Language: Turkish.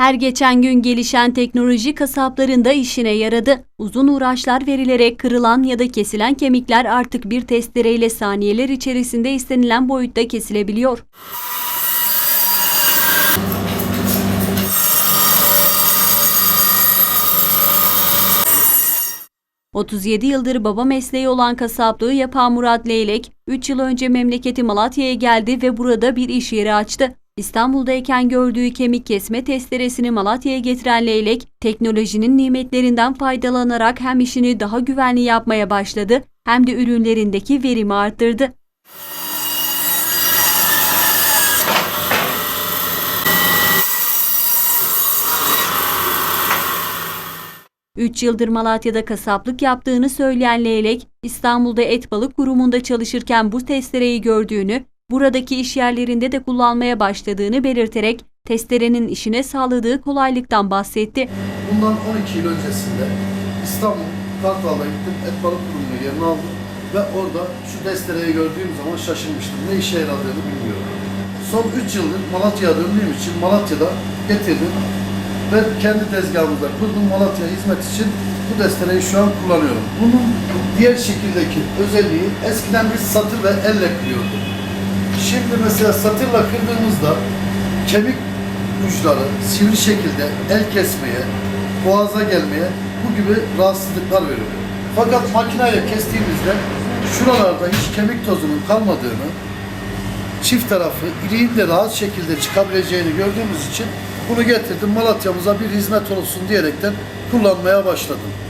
Her geçen gün gelişen teknoloji kasapların da işine yaradı. Uzun uğraşlar verilerek kırılan ya da kesilen kemikler artık bir testereyle saniyeler içerisinde istenilen boyutta kesilebiliyor. ...37 yıldır baba mesleği olan kasaplığı yapan Murat Leylek, 3 yıl önce memleketi Malatya'ya geldi ve burada bir iş yeri açtı. İstanbul'dayken gördüğü kemik kesme testeresini Malatya'ya getiren Leylek, teknolojinin nimetlerinden faydalanarak hem işini daha güvenli yapmaya başladı hem de ürünlerindeki verimi arttırdı. Üç yıldır Malatya'da kasaplık yaptığını söyleyen Leylek, İstanbul'da et balık kurumunda çalışırken bu testereyi gördüğünü, buradaki iş yerlerinde de kullanmaya başladığını belirterek testerenin işine sağladığı kolaylıktan bahsetti. Bundan 12 yıl öncesinde İstanbul Kartal'da gittim. Et balık kurumunu yerine aldım. Ve orada şu destereyi gördüğüm zaman şaşırmıştım. Ne işe yaradığını bilmiyorum. Son 3 yıldır Malatya'ya döndüğüm için Malatya'da getirdim. Ve kendi tezgahımızda kurdum Malatya hizmet için bu destereyi şu an kullanıyorum. Bunun diğer şekildeki özelliği eskiden biz satır ve elle kırıyorduk. Şimdi mesela satırla kırdığımızda kemik uçları sivri şekilde el kesmeye, boğaza gelmeye bu gibi rahatsızlıklar veriyor. Fakat makineye kestiğimizde şuralarda hiç kemik tozunun kalmadığını, çift tarafı iliğin de rahat şekilde çıkabileceğini gördüğümüz için bunu getirdim Malatya'mıza bir hizmet olsun diyerekten kullanmaya başladım.